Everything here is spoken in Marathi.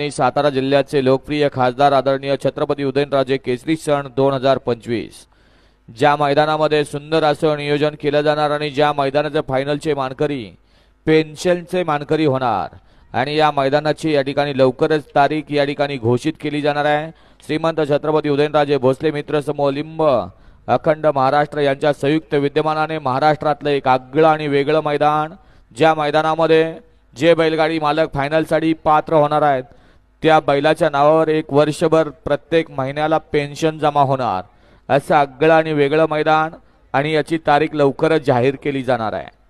सातारा जिल्ह्याचे लोकप्रिय खासदार आदरणीय छत्रपती उदयनराजे केसरी सण दोन हजार पंचवीस. ज्या मैदानामध्ये सुंदर असं नियोजन केलं जाणार आणि ज्या मैदानाचे फायनलचे मानकरी पेन्शनचे मानकरी होणार. आणि या मैदानाची या ठिकाणी लवकरच तारीख या ठिकाणी घोषित केली जाणार आहे. श्रीमंत छत्रपती उदयनराजे भोसले मित्र समूह लिंब अखंड महाराष्ट्र यांच्या संयुक्त विद्यमानाने महाराष्ट्रातलं एक आगळं आणि वेगळं मैदान. ज्या मैदानामध्ये जे बैलगाडी मालक फायनलसाठी पात्र होणार आहेत त्या बैलाच्या नावावर एक वर्षभर प्रत्येक महिन्याला पेन्शन जमा होणार. असं आगळं आणि वेगळं मैदान आणि याची तारीख लवकरच जाहीर केली जाणार आहे.